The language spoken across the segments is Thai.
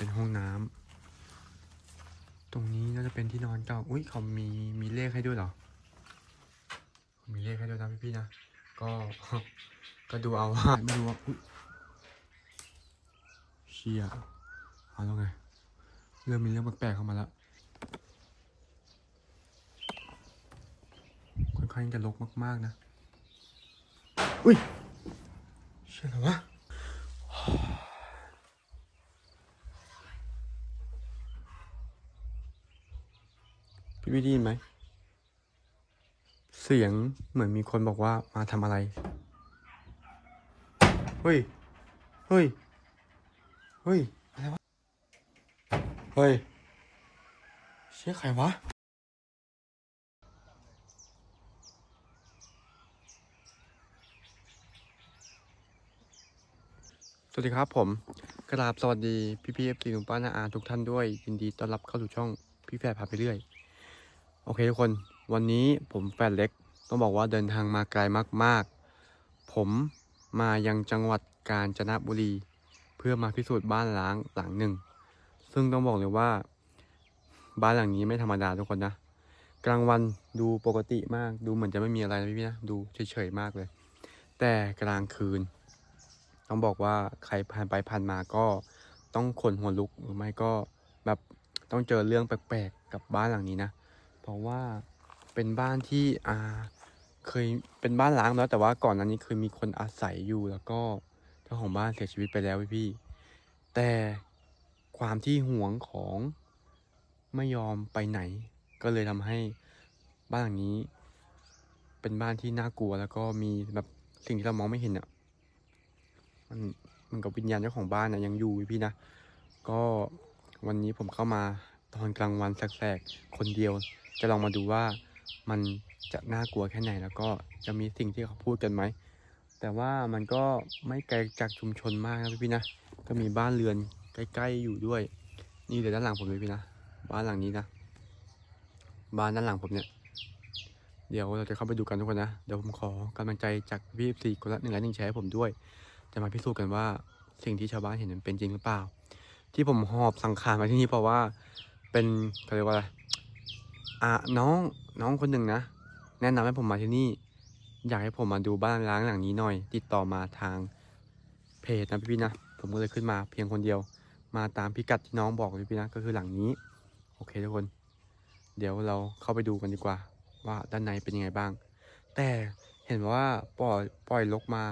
เป็นห้องน้ำตรงนี้น่าจะเป็นที่นอนเก่า อุ้ยเขามีมีเลขให้ด้วยเหรอ มีเลขให้ด้วยนะพี่ๆนะ ก็ก็ดูเอาว่าไม่รู้ว่าอุ๊ยเชียเอาแล้วไง เริ่มมีเรื่องแปลกๆเข้ามาแล้วค่อนข้างจะรกมากๆนะ อุ้ยเชื่อเหรอวะ พี่พี่ได้ยินไหม เสียงเหมือนมีคนบอกว่ามาทำอะไร เฮ้ย เฮ้ย เฮ้ย อะไรวะ เฮ้ย เชี่ยใครวะสวัสดีครับผมกราบสวัสดี พี่พี่เอฟซีหนุ่มป้านาอาทุกท่านด้วย ยินดีต้อนรับเข้าสู่ช่องพี่แฝดพาไปเรื่อย อเคทุกคนวันนี้ผมแฟนเล็กต้องบอกว่าเดินทางมาไกลมากๆ ผมมายังจังหวัดกาญจนบุรี เพื่อมาพิสูจน์บ้านล้างหลังหนึ่ง ซึ่งต้องบอกเลยว่า บ้านหลังนี้ไม่ธรรมดาทุกคนนะ กลางวันดูปกติมากดูเหมือนจะไม่มีอะไรนะพี่นะดูเฉยๆมากเลย แต่กลางคืน ต้องบอกว่าใครผ่านไปผ่านมาก็ต้องขนหัวลุกหรือไม่ก็แบบต้องเจอเรื่องแปลกๆกับบ้านหลังนี้นะ เพราะว่าเป็นบ้านที่อ่าเคยเป็นบ้านล้างแล้วแต่ว่าก่อนหน้านี้เคยมีคนอาศัยอยู่แล้วก็เจ้าของบ้านเสียชีวิตไปแล้วพี่ แต่ความที่หวงของไม่ยอมไปไหน ก็เลยทำให้บ้านหลังนี้ เป็นบ้านที่น่ากลัวแล้วก็มีแบบสิ่งที่เรามองไม่เห็นอะมันมันกับวิญญาณเจ้าของบ้านนะยังอยู่พี่นะ ก็วันนี้ผมเข้ามาตอนกลางวันแสกๆคนเดียว จะลองมาดูว่ามันจะน่ากลัวแค่ไหนแล้วก็จะมีสิ่งที่เขาพูดกันไหม แต่ว่ามันก็ไม่ไกลจากชุมชนมากนะพี่ๆนะ ก็มีบ้านเรือนใกล้ๆอยู่ด้วย นี่เดี๋ยวด้านหลังผมเลยพี่นะ บ้านหลังนี้นะ บ้านด้านหลังผมเนี่ย เดี๋ยวเราจะเข้าไปดูกันทุกคนนะ เดี๋ยวผมขอกำลังใจจากพี่สี่คนละหนึ่งไลค์หนึ่งแชร์ให้ผมด้วย จะมาพิสูจน์กันว่าสิ่งที่ชาวบ้านเห็นนั้นเป็นจริงหรือเปล่า ที่ผมหอบสังขารมาที่นี่เพราะว่า เป็นเขาเรียกว่าอะไร อะน้องน้องคนหนึ่งนะ แนะนำให้ผมมาที่นี่ อยากให้ผมมาดูบ้านร้างหลังนี้หน่อย ติดต่อมาทางเพจนะพี่ๆนะ ผมก็เลยขึ้นมาเพียงคนเดียว มาตามพิกัดที่น้องบอกเลยพี่ๆนะ ก็คือหลังนี้ โอเคทุกคน เดี๋ยวเราเข้าไปดูกันดีกว่า ว่าด้านในเป็นยังไงบ้าง แต่เห็นว่าปล่อยปล่อยลกมา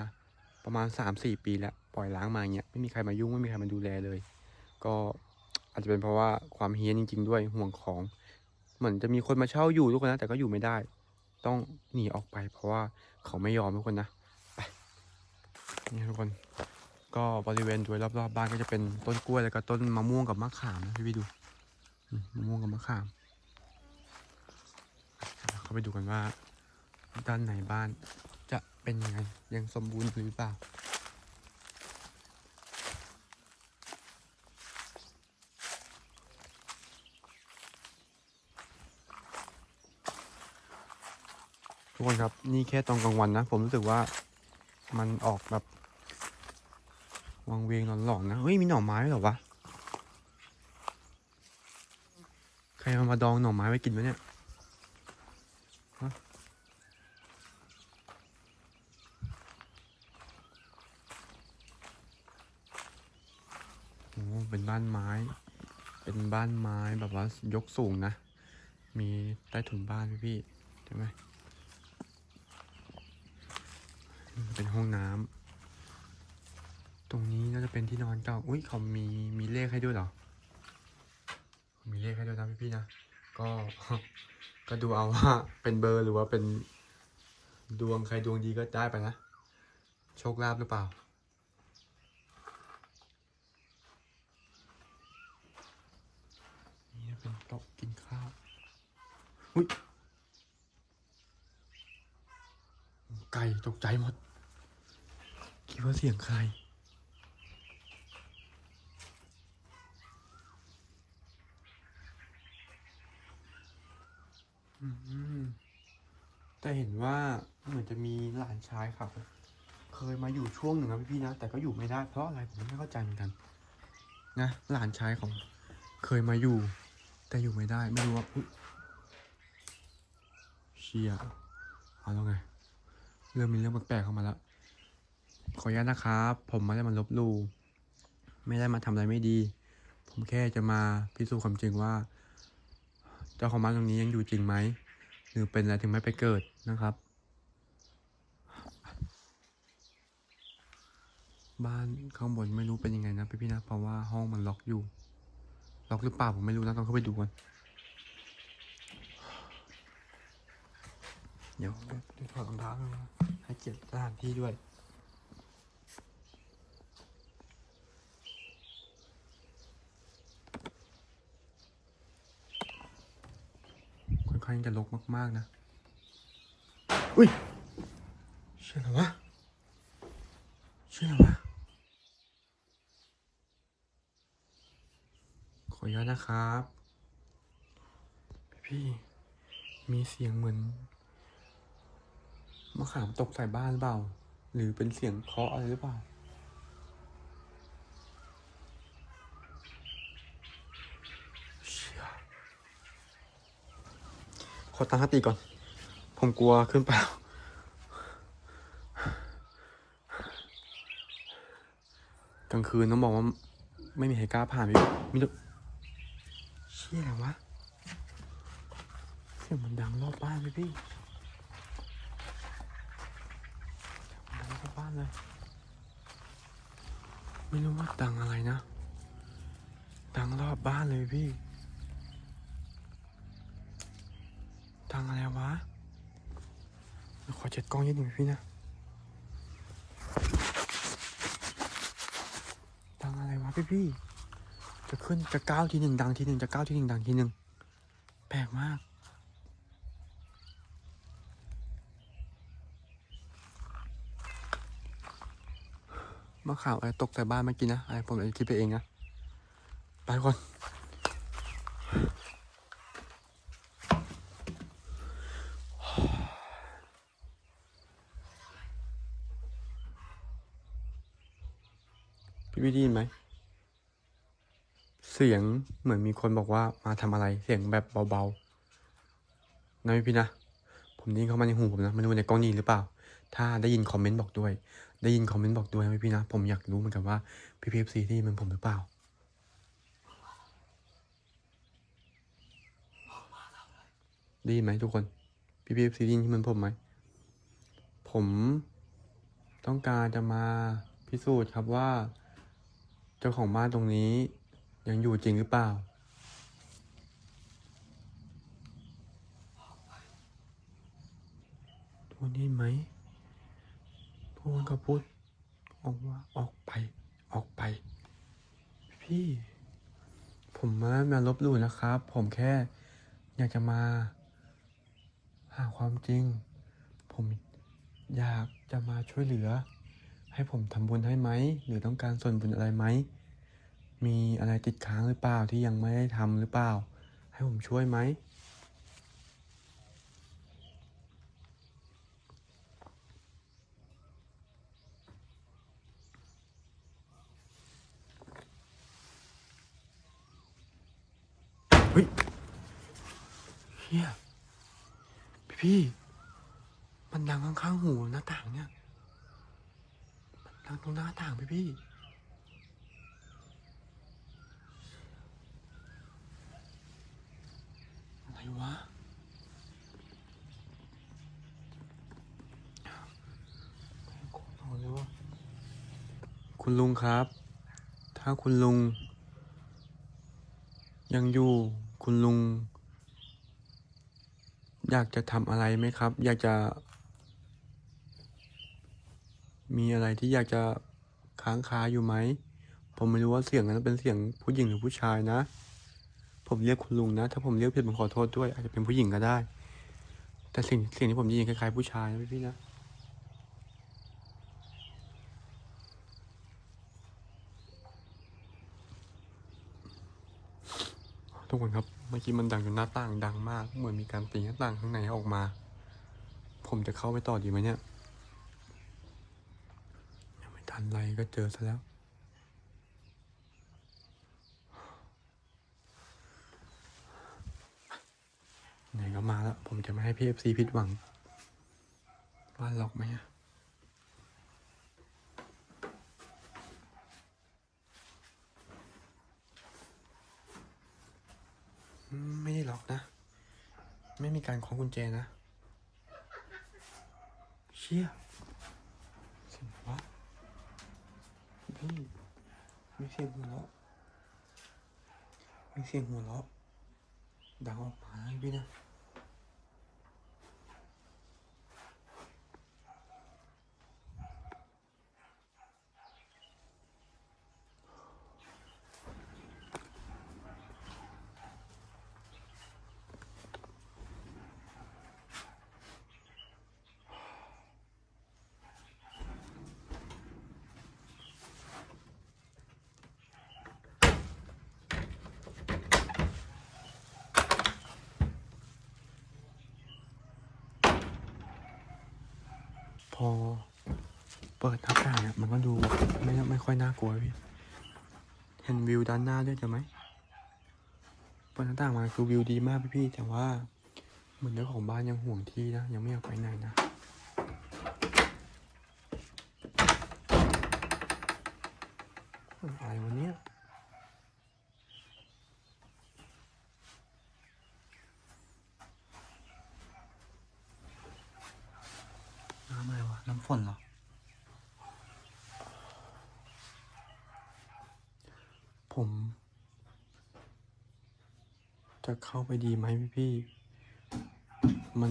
ประมาณ3าสี่ปีแล้วปล่อยล้างมาอย่างเงี้ยไม่มีใครมายุ่งไม่มีใครมาดูแลเลย ก็อาจจะเป็นเพราะว่าความเฮี้ยนจริง ๆ ด้วยห่วงของ เหมือนจะมีคนมาเช่าอยู่ทุกคนนะ แต่ก็อยู่ไม่ได้ ต้องหนีออกไป เพราะว่าเขาไม่ยอมทุกคนนะไปนี่ทุกคน ก็บริเวณโดยรอบๆบบ้านก็จะเป็นต้นกล้วยแล้วก็ต้นมะม่วงกับมะขามนะพี่พี่ดูมมะม่วงกับมะขาม เข้าไปดูกันว่า ด้านในบ้านจะเป็นยังไงยังสมบูรณ์หรือเปล่า ทุกคนครับ นี่แค่ตอนกลางวันนะ ผมรู้สึกว่ามันออกแบบวังเวงหลอนๆนะเฮ้ยมีหน่อไม้หรอวะใครเอามาดองหน่อไม้ไว้กินวะเนี่ยโอ้เป็นบ้านไม้ เป็นบ้านไม้แบบว่ายกสูงนะ มีใต้ถุนบ้านพี่พี่ใช่ไหม เป็นห้องน้ำตรงนี้น่าจะเป็นที่นอนเก่า อุ้ยเขามีมีเลขให้ด้วยเหรอ มีเลขให้ด้วยนะพี่ๆนะ ก็ก็ดูเอาว่าเป็นเบอร์หรือว่าเป็นดวงใครดวงดีก็ได้ไปนะ โชคลาภหรือเปล่า นี่เป็นโต๊ะกินข้าว อุ้ยไก่ตกใจหมด คิดว่าเสียงใคร แต่เห็นว่าเหมือนจะมีหลานชายครับ เคยมาอยู่ช่วงหนึ่งนะพี่ๆนะ แต่ก็อยู่ไม่ได้เพราะอะไรผมไม่เข้าใจเหมือนกัน นะหลานชายของเคยมาอยู่ แต่อยู่ไม่ได้ไม่รู้ว่าเชียเอาแล้วไง เริ่มมีเรื่องแปลกๆเข้ามาแล้ว ขออนุญาตนะครับ ผมไม่ได้มาลบลู่ไม่ได้มาทำอะไรไม่ดี ผมแค่จะมาพิสูจน์ความจริงว่า เจ้าของบ้านตรงนี้ยังอยู่จริงไหมหรือเป็นอะไรถึงไม่ไปเกิดนะครับ บ้านข้างบนไม่รู้เป็นยังไงนะพี่พี่ๆนะเพราะว่าห้องมันล็อกอยู่ ล็อกหรือเปล่าผมไม่รู้นะต้องเข้าไปดูกันเดี๋ยวเดี๋ยวถอดรองเท้าให้เกียรติสถานที่ด้วย ค่อน ข้างจะรกมากๆนะ อุ้ยเชื่อเหรอวะเชื่อเหรอวะ ขออนุญาตนะครับ พี่ๆมีเสียงเหมือนมะขามตกใส่บ้านหรือเปล่า หรือเป็นเสียงเคาะอะไรหรือเปล่า เชี่ย ขอตั้งสติก่อน ผมกลัวขึ้นไปแล้วกลางคืนต้องบอกว่าไม่มีใครกล้าผ่านไปมีแต่เชี่ยอะไรวะเสียงมันดังรอบบ้านเลยพี่ดังรอบบ้านเลย ไม่รู้ว่าดังอะไรนะ ดังรอบบ้านเลยพี่ ดังอะไรวะ ขอเช็ดกล้องนิดหนึ่งพี่นะดังอะไรวะพี่พี่ จะขึ้นจะก้าวทีหนึ่งดังทีหนึ่งจะก้าวทีหนึ่งดังทีหนึ่งแปลกมากมาข่าวอะไรตกใส่บ้านเมื่อกี้นะอะไรผมเลยคิดไปเองนะ ไปก่อน พี่ได้ยินไหม เสียงเหมือนมีคนบอกว่ามาทำอะไร เสียงแบบเบาๆนะพี่พี่นะ ผมได้ยินเข้ามาในหูผมนะไม่รู้ในกล้องนี้หรือเปล่า ถ้าได้ยินคอมเมนต์บอกด้วย ได้ยินคอมเมนต์บอกด้วยนะพี่พี่นะ ผมอยากรู้เหมือนกันว่าพี่พีเอฟซีได้ยินเหมือนผมหรือเปล่าได้ยินไหมทุกคน พี่พีเอฟซีได้ยินเหมือนผมไหม ผมต้องการจะมาพิสูจน์ครับว่า เจ้าของบ้านตรงนี้ยังอยู่จริงหรือเปล่าตัวนี้ไหมพูดก็พูดออกว่าออกไป ออกไป พี่ ผมไม่มาลบหลู่นะครับ ผมแค่อยากจะมา หาความจริง ผมอยากจะมาช่วยเหลือ ให้ผมทำบุญให้ไหม หรือต้องการส่วนบุญอะไรไหม มีอะไรติดค้างหรือเปล่าที่ยังไม่ได้ทำหรือเปล่า ให้ผมช่วยไหม เฮ้ยเฮียพี่พี่ๆมันดังข้างๆหูหน้าต่างเนี่ย นดังตรงหน้าต่างพี่พี่อะไรวะคุณลุงครับ ถ้าคุณลุง ยังอยู่คุณลุง อยากจะทำอะไรไหมครับ อยากจะ มีอะไรที่อยากจะค้างคาอยู่ไหม ผมไม่รู้ว่าเสียงนั้นเป็นเสียงผู้หญิงหรือผู้ชายนะ ผมเรียกคุณลุงนะ ถ้าผมเรียกผิดผมขอโทษด้วย อาจจะเป็นผู้หญิงก็ได้ แต่สิ่งสิ่งที่ผมได้ยินคล้ายๆผู้ชายนะพี่ๆนะทุกคนครับเมื่อกี้มันดังจนหน้าต่างดังมาก เหมือนมีการตีหน้าต่างข้างในออกมา ผมจะเข้าไปต่อดีไหมเนี่ย ไรก็เจอซะแล้ว ไหนก็มาแล้ว ผมจะไม่ให้พี่เอฟซีผิดหวัง บ้านล็อกไหมอะไม่ได้ล็อกนะ ไม่มีการของกุญแจนะ เชี่ย มีเสียงหัวเราะมีเสียงหัวเราะดังออกมานะพี่นะ พอเปิดหน้าต่างเนี่ยมันก็ดูไม่ไม่ค่อยน่ากลัวพี่ เห็นวิวด้านหน้าด้วยจะไหมเปิดหน้าต่างมาคือวิวดีมากพี่พี่แต่ว่าเหมือนเจ้าของบ้านยังห่วงที่นะ ยังไม่อยากไปไหนนะอะไรวะเนี่ยน้ำอะไรวะ น้ำฝนเหรอ ผม จะเข้าไปดีไหมพี่พี่ มัน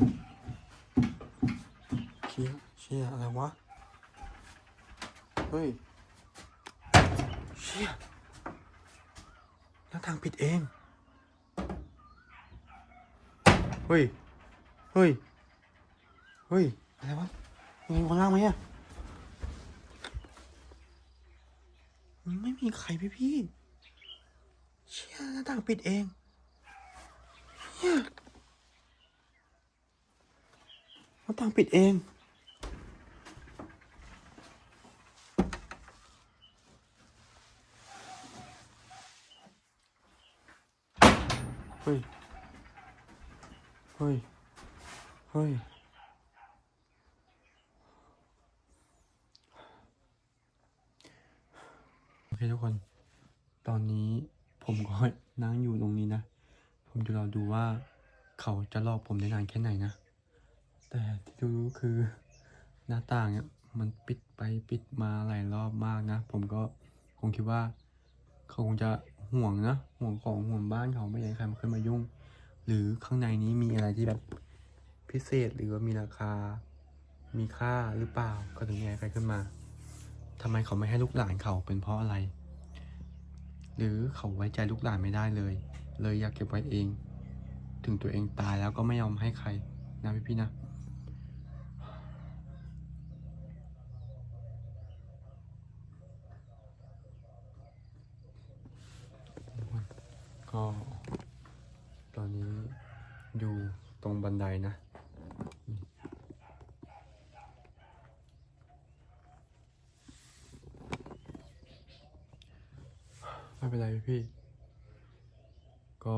เชี่ยเชี่ยอะไรวะ เฮ้ย เชี่ยหน้าต่างปิดเอง เฮ้ย เฮ้ย เฮ้ย อะไรวะมีคนล่างไหมอะไม่มีใครพี่พี่ เชี่ยหน้าต่างปิดเองเชี่ยหน้าต่างปิดเอง เฮ้ย เฮ้ย เฮ้ย โอเคทุกคน ตอนนี้ผมก็นั่งอยู่ตรงนี้นะ ผมจะรอดูว่าเขาจะหล อกผมได้นานแค่ไหนนะ แต่ที่รู้คือหน้าต่างเนี่ยมันปิดไปปิดมาหลายรอบมากนะ ผมก็คงคิดว่า เขาคงจะห่วงนะห่วงของห่วงบ้านเขาไม่อยากใครมาขึ้นมายุ่ง หรือข้างในนี้มีอะไรที่แบบพิเศษหรือว่ามีราคา มีค่าหรือเปล่าก็ถึงไม่ให้ใครขึ้นมาทำไมเขาไม่ให้ลูกหลานเขาเป็นเพราะอะไร หรือเขาไว้ใจลูกหลานไม่ได้เลย เลยอยากเก็บไว้เอง ถึงตัวเองตายแล้วก็ไม่ยอมให้ใครนะพี่พี่นะ ก็ตอนนี้อยู่ตรงบันไดนะไม่เป็นไรพี่ ก็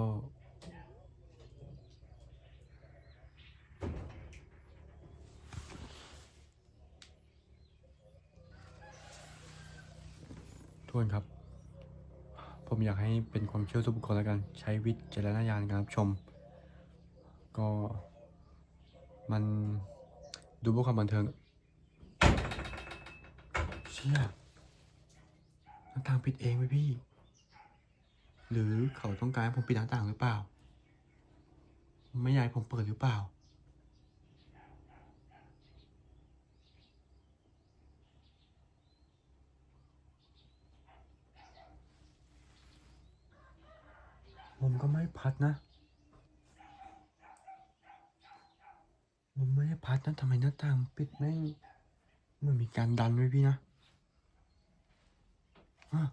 วนครับ ผมอยากให้เป็นความเชื่อส่วนบุคคลแล้วกัน ใช้วิจารณญาณในการรับชม ก็มันดูเพื่อความบันเทิง เชี่ยหน้าต่างปิดเองไหมพี่ หรือเขาต้องการให้ผมปิดหน้าต่างหรือเปล่า ไม่อยากให้ผมเปิดหรือเปล่า ผมก็ไม่ พัดนะผมไม่ได้พัดนะทำไมหน้าต่างปิดแม่งมันมีการดันไว้พี่นะอะ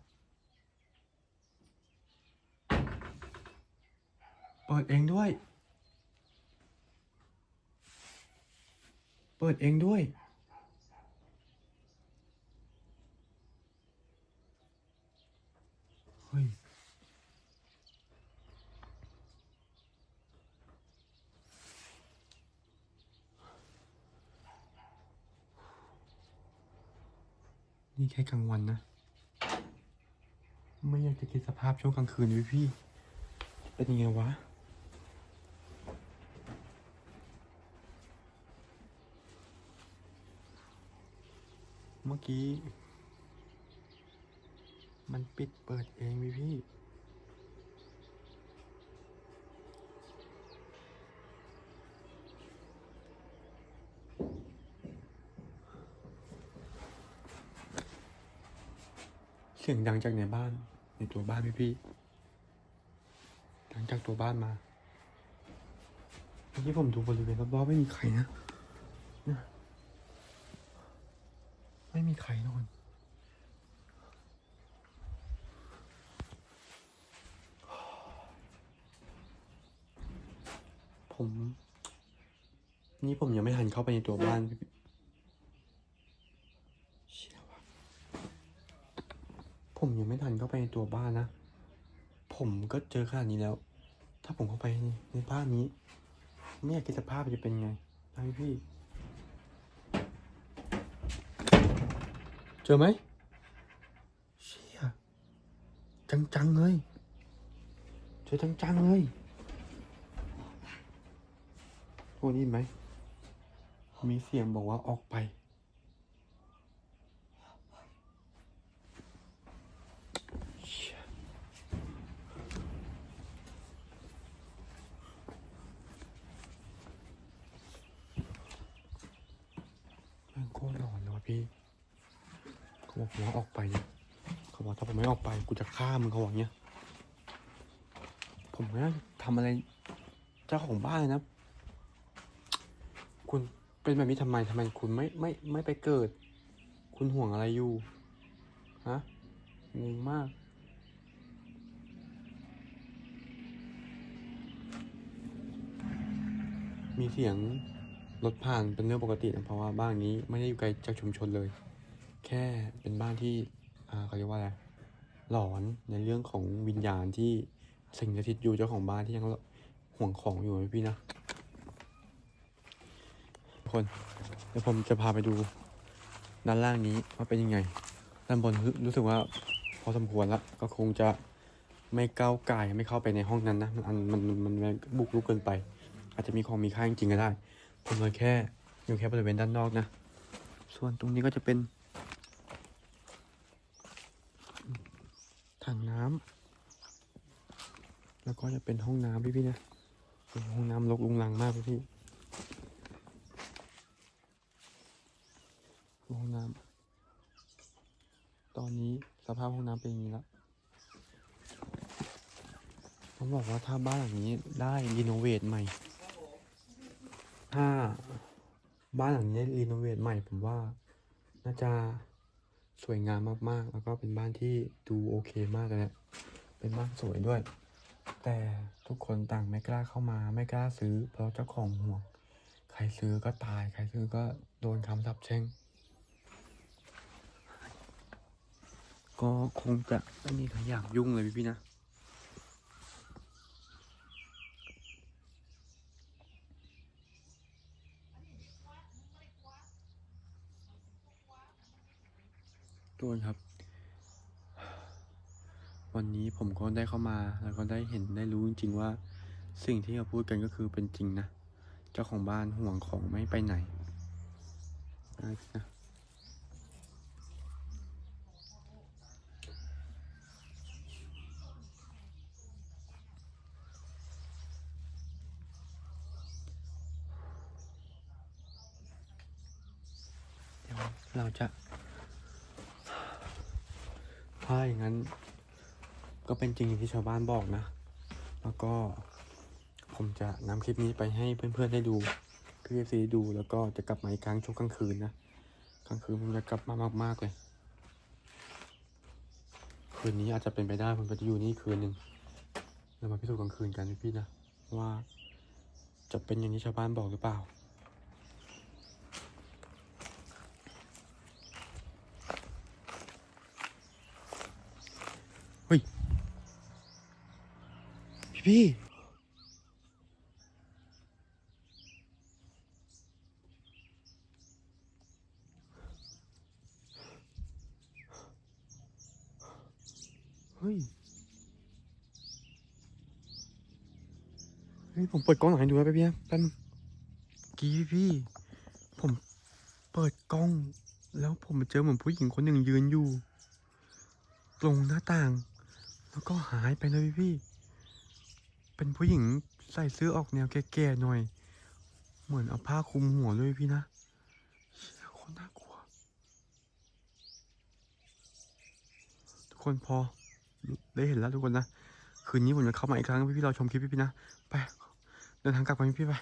เปิดเองด้วย เปิดเองด้วยเฮ้ย นี่แค่กลางวันนะ ไม่อยากจะคิดสภาพช่วงกลางคืนเลยพี่ เป็นยังไงวะ เมื่อกี้ มันปิดเปิดเองพี่พี่ สียงดังจากในบ้าน ในตัวบ้านพี่พี่ดังจากตัวบ้านมาเมื่อกี้ผมดูบริเวณรอบๆไม่มีใครนะนะไม่มีใครนอนผม นี่ผมยังไม่หันเข้าไปในตัวบ้านพี่เชี่ยวะ ผมยังไม่ทันเข้าไปในตัวบ้านนะ ผมก็เจอขนาดนี้แล้ว ถ้าผมเข้าไปในในบ้านนี้ ไม่อยากคิดสภาพจะเป็นไงนะพี่พี่ เจอไหมเชี่ยจังๆเลย เจอจังๆเลยโอ้นี่ไหม มีเสียงบอกว่าออกไป เชี่ยมันโคตรหลอนเลยว่ะ พี่เขาบอกว่าออกไปเนี่ยเขาบอกถ้าผมไม่ออกไปกูจะฆ่ามึงเขาบอกเนี้ยผมไม่ได้ทำอะไร เจ้าของบ้านเลยนะ คุณเป็นแบบนี้ทำไมทำไมคุณไม่ไม่ไม่ไปเกิด คุณห่วงอะไรอยู่ฮะงงมากมีเสียง รถผ่านเป็นเรื่องปกตินะเพราะว่าบ้านนี้ไม่ได้อยู่ไกลจากชุมชนเลย แค่เป็นบ้านที่อาเขาเรียกว่าอะไรหลอนในเรื่องของวิญญาณที่สิ่งสถิตอยู่เจ้าของบ้านที่ยังห่วงของอยู่นะพี่นะคนเดี๋ยวผมจะพาไปดูด้านล่างนี้ว่าเป็นยังไง ด้านบนรู้สึกว่าพอสมควรละก็คงจะไม่ก้าวไก่ไม่เข้าไปในห้องนั้นนะมันอันมันมันบุกรุกเกินไป อาจจะมีของมีค่าจริงๆก็ได้ ผมเลยแค่อยู่แค่บริเวณด้านนอกนะ ส่วนตรงนี้ก็จะเป็นถังน้ำแล้วก็จะเป็นห้องน้ำพี่พี่ๆนะเป็นห้องน้ำรกลุงลังมากพี่พี่ห้องน้ำตอนนี้สภาพห้องน้ำเป็นอย่างนี้แล้วผมบอกว่าถ้าบ้านหลังนี้ได้รีโนเวทใหม่ ถ้าบ้านหลังนี้รีโนเวทใหม่ผมว่า น่าจะสวยงามมากๆ แล้วก็เป็นบ้านที่ดูโอเคมากเลยนะเป็นบ้านสวยด้วย แต่ทุกคนต่างไม่กล้าเข้ามาไม่กล้าซื้อ เพราะเจ้าของห่วง ใครซื้อก็ตาย ใครซื้อก็โดนคำสาปแช่งก็คงจะไม่มีใครอยากยุ่งเลยพี่พี่ๆนะ ทุกคนครับ วันนี้ผมก็ได้เข้ามาแล้วก็ได้เห็นได้รู้จริงๆว่าสิ่งที่เขาพูดกันก็คือเป็นจริงนะ เจ้าของบ้านห่วงของไม่ไปไหนนะเดี๋ยวเราจะ ถ้าอย่างนั้น ก็เป็นจริงอย่างที่ชาวบ้านบอกนะ แล้วก็ผมจะนำคลิปนี้ไปให้เพื่อนๆได้ดูพี่เอฟซีดูแล้วก็จะกลับมาอีกครั้งช่วงกลางคืนนะกลางคืนผมจะกลับมามากๆเลย คืนนี้อาจจะเป็นไปได้ผมจะอยู่นี่คืนหนึ่งเรามาพิสูจน์กลางคืนกันพี่ๆนะว่าจะเป็นอย่างที่ชาวบ้านบอกหรือเปล่า พี่ เฮ้ย เฮ้ย ผมเปิดกล้องหลังให้ดูนะพี่พี่แป๊บนึงกี้พี่ ผมเปิดกล้อง แล้วผมเจอเหมือนผู้หญิงคนหนึ่งยืนอยู่ ตรงหน้าต่าง แล้วก็หายไปเลยพี่พี่ เป็นผู้หญิงใส่เสื้อออกแนวแก่ๆหน่อย เหมือนเอาผ้าคลุมหัวด้วยพี่นะเชี่ยโคนน่ากลัว ทุกคนพอได้เห็นแล้วทุกคนนะ คืนนี้ผมจะเข้ามาอีกครั้งพี่พี่ๆราชมคลิปพี่พี่ๆนะ ไป เดินทางกลับกันพี่พี่ๆไป